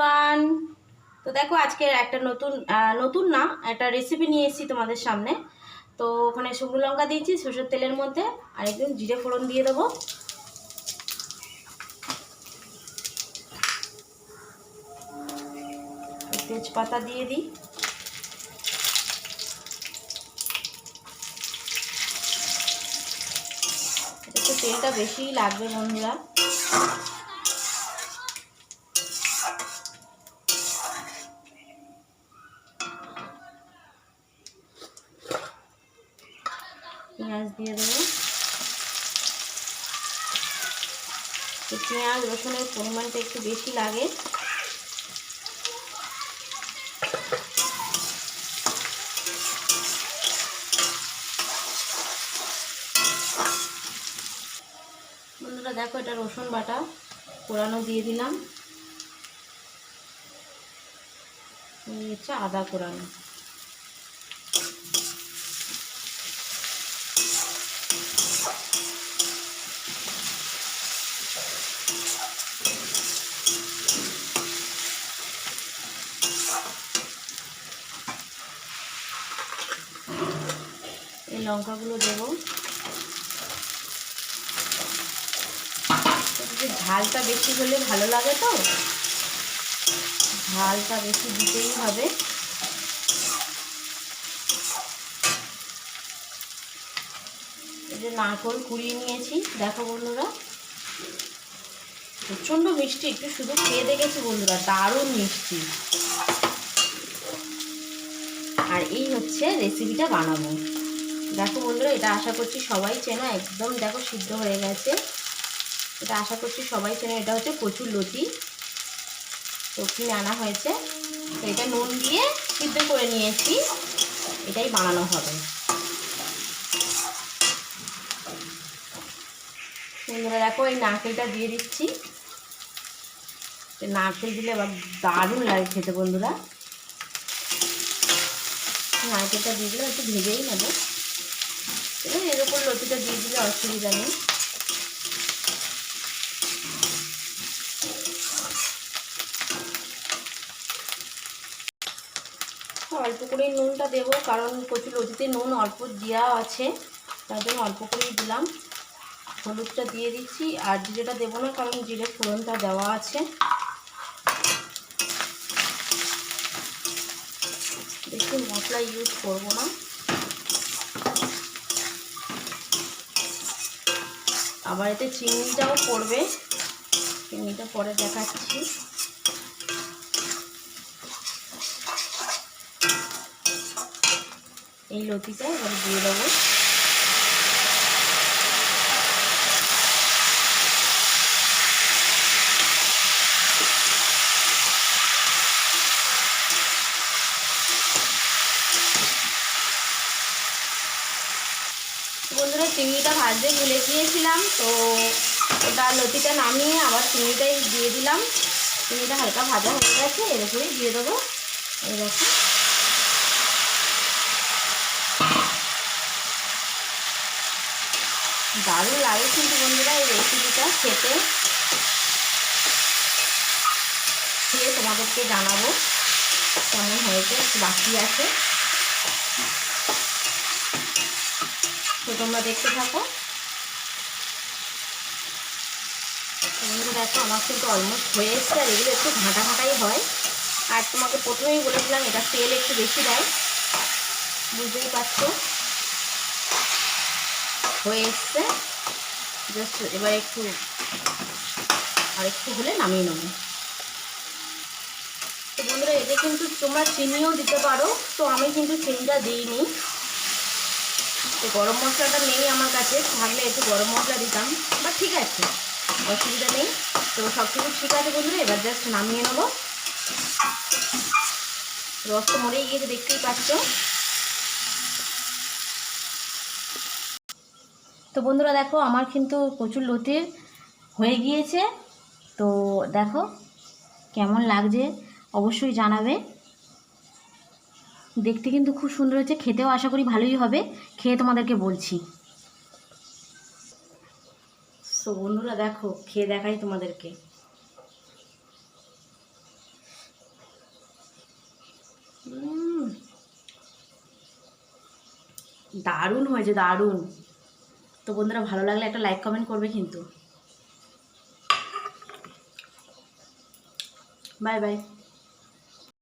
Everyone তো দেখো আজকে একটা নতুন নতুন না, একটা রেসিপি নিয়ে এসেছি তোমাদের সামনে। তো ওখানে শুকনো লঙ্কা দিয়েছি, সরষের তেলের মধ্যে, আর একদম জিরে ফোড়ন দিয়ে দেবো। তেজপাতা দিয়ে দিই। একটু তেলটা বেশিই লাগবে বন্ধুরা। পেঁয়াজ দিয়ে দেবো। পেঁয়াজ, রসুনের পরিমাণটা একটু বেশি লাগে। বন্ধুরা, দেখো এটা রসুন বাটা কোরানো দিয়ে দিলাম। হচ্ছে আদা কোরানো লঙ্কাগুলো দেবো। ঝালটা বেশি হলে ভালো লাগে তো? ঝালটা বেশি দিতেই হবে। যে নারকল কুড়িয়ে নিয়েছি, দেখো বন্ধুরা। প্রচণ্ড মিষ্টি, একটু শুধু খেয়ে দেখেছি বন্ধুরা, দারুণ মিষ্টি। আর এই হচ্ছে রেসিপিটা বানাবো। দেখো বন্ধুরা, এটা আশা করছি সবাই চেনো, একদম দেখো সিদ্ধ হয়ে গেছে। এটা আশা করছি সবাই চেনে, এটা হচ্ছে প্রচুর লতি। তো কিনে আনা হয়েছে? তো এটা নুন দিয়ে সিদ্ধ করে নিয়েছি। এটাই বানানো হবে। বন্ধুরা, দেখো এই নারকেলটা দিয়ে দিচ্ছি। নারকেল দিলে আবার দারুণ লাগে খেতে বন্ধুরা। নারকেলটা দিয়ে দিলে একটু ভেজেই নেব। এবার এর উপর লতিটা দিয়ে দিলে অসুবিধা নেই। অল্প করেই নুনটা দেবো, কারণ কচুর লতিতে নুন অল্প দেওয়া আছে, তার জন্য অল্প করেই দিলাম। হলুদটা দিয়ে দিচ্ছি, আর জিরেটা দেবো না, কারণ জিরে ফোড়নটা দেওয়া আছে। বেশি মশলা ইউজ করব না। আবার এতে চিংড়িটাও পড়বে। চিনিটা পরে দেখাচ্ছি। এই লতিটা এবার দিয়ে দেবো। বন্ধুরা চিংড়িটা ভাজতে ভুলে গিয়েছিলাম, তো ওটা লতিটা নামিয়ে আবার চিংড়িটাই দিয়ে দিলাম। চিংড়িটা হালকা ভাজা হয়ে গেছে এর উপরেই দিয়ে দেবো। এই দেখো। দারুণ লাগে কিন্তু বন্ধুরা এই রেসিপিটা খেতে। খেয়ে তোমাদেরকে জানাব কেমন হয়েছে, বাকি আছে। তো তোমরা দেখতে থাকো। দেখো, আমার কিন্তু অলমোস্ট হয়ে এসছে, আর এগুলো একটু ঘাঁটা ঘাঁটাই হয়। আর তোমাকে প্রথমেই বলেছিলাম, এটা তেল একটু বেশি দেয়। বুঝতেই পারছ? হয়ে এসছে। জাস্ট এবার একটু, আর হলে নামিয়ে নেব। তো বন্ধুরা, এতে কিন্তু তোমরা চিনিও দিতে পারো। তো আমি কিন্তু চিনিটা দিইনি। তো গরম মশলাটা নেই আমার কাছে, থাকলে একটু গরম মশলা দিতাম বাট ঠিক আছে, অসুবিধা নেই। তো সব কিছু ঠিক আছে বন্ধুরা, এবার জাস্ট নামিয়ে নেব। রস তো মরেই গিয়েছে, দেখতেই পাচ্ছ। তো বন্ধুরা দেখো, আমার কিন্তু প্রচুর লতির হয়ে গিয়েছে। তো দেখো, কেমন লাগছে, অবশ্যই জানাবে। দেখতে কিন্তু খুব সুন্দর হয়েছে, খেতেও আশা করি ভালোই হবে। খেয়ে তোমাদেরকে বলছি। সো বন্ধুরা দেখো, খেয়ে দেখাই তোমাদেরকে। দারুণ হয়েছে, দারুণ। তো বন্ধুরা, ভালো লাগলে একটা লাইক কমেন্ট করবে কিন্তু। Bye bye